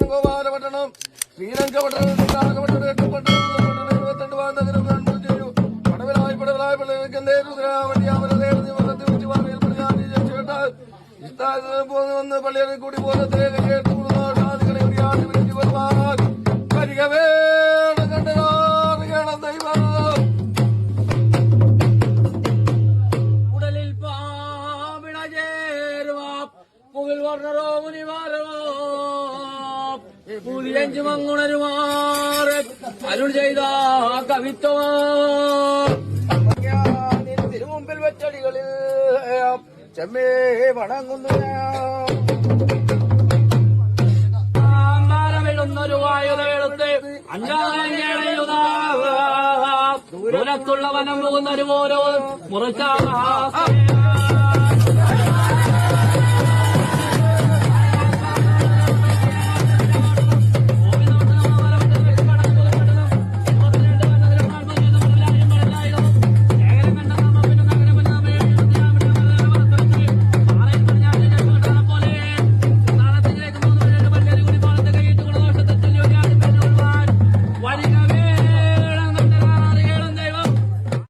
പട്ടണം ഗോപാലപട്ടണം ശ്രീലങ്ക പട്ടണം വാന്തകരം ചെയ്തു. പടവിലായി പടവിലായി വന്ന് പള്ളിയിൽ കൂടി പോലത്തെ കേട്ട് ഷാദികളെ ഉരിയാട്ടി വിളിച്ചു വരുവാൻ വരിക വേണം കണ്ടതാണ് ദൈവം. ഉടലിൽ പാവിട ചേരുവാ. പുകിൽ വർണരോ മുനിമാരോ പുതിയഞ്ചു മങ്ങുണരുമാറ് അരുൾ ചെയ്ത കവിത്വമാ ഞാൻ തിരുമുമ്പിൽ വെച്ചടികളിൽ ചെമ്മേ വണങ്ങുന്നു. ആമ്പാരമെഴുന്നൊരു വായുതയെടുത്ത് അഞ്ചാറങ്ങേളയുതാ ദൂരത്തുള്ള വനം പോകുന്നൊരു ഓരോ മുറിച്ചാ